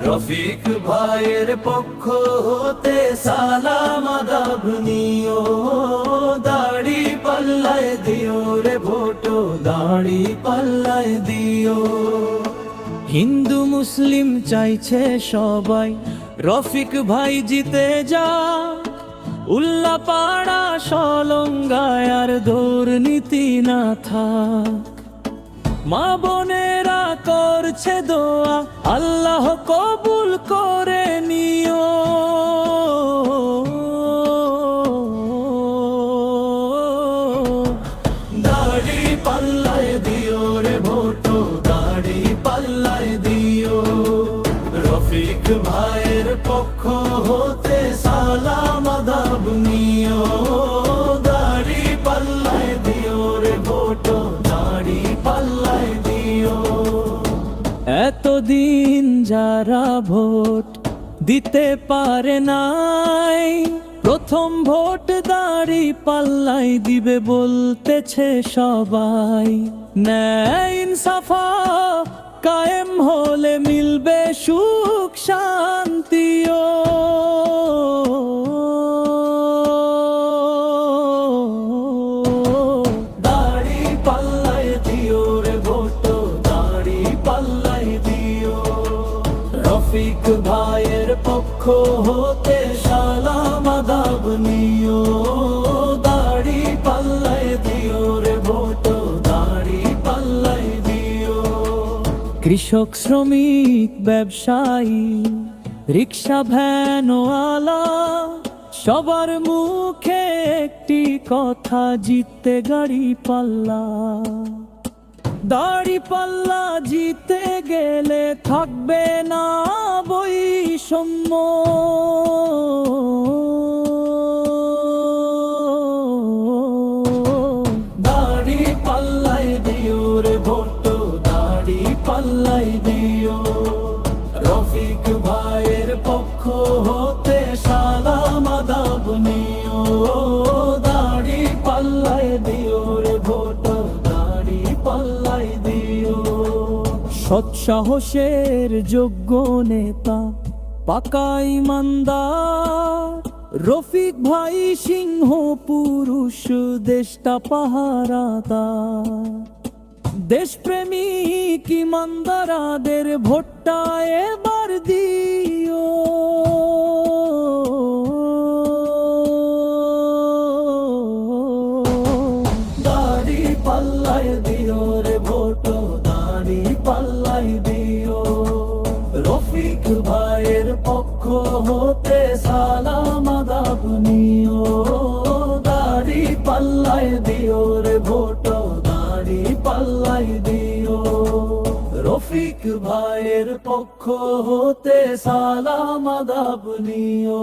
রফিক ভাইয়ের পক্ষ হতে সালাম আদাব নিও দাড়ি পাল্লায় দিও রে ভোটো দাড়ি পাল্লায় দিও হিন্দু মুসলিম চাইছে সবাই রফিক ভাই জিতে যা উল্লা পাড়া সলঙ্গায় আর দুর্নীতি না থাক। মা বোনেরা করছে দোয়া, আল্লাহ কবুল করে নিও। দাড়ি দিও রে ভোটো, দাড়ি দিও। রফিক ভাইয়ের পক্ষ হতে সালাম। এতদিন যারা ভোট দিতে পারে নাই, প্রথম ভোট দাড়ি পাল্লাই দিবে বলতেছে সবাই। ন্যায়, ইনসাফা কায়েম হলে মিলবে সুখ শান্তিও রফিক ভাইয়ের পক্ষ হতে সালাম, আদাব নিও, দাড়ি পাল্লাই দিও রে ভোটো, দাড়ি পাল্লাই দিও। কৃষক, শ্রমিক, ব্যবসায়ী, রিক্সা ভ্যান আলা, সবার মুখে একটি কথা, জিততে গাড়ি পাল্লা। দাড়ি পাল্লা জিতে গেলে থাকবে না বৈষম্য। দাড়ি পাল্লাই দিও রে ভোটো, দাড়ি পাল্লাই দিও। রফিক ভাইয়ের পক্ষ হতে সৎ সাহসের যোগ্য নেতা, পাকা ইমানদার, রফিক ভাই সিংহ পুরুষ, দেশটা পাহারাদার। দেশপ্রেমিক ইমানদারাদের ভোটটা এবার দিও। সালাম আদাব নিও দাড়ি পাল্লাই দিও রে ভোটো, দাড়ি পাল্লাই দিও। রফিক ভাইয়ের পক্ষ হতে সালাম আদাব নিও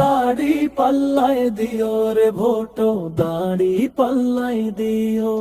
দাড়ি পাল্লাই দিও রে ভোটো, দাড়ি পাল্লাই দিও।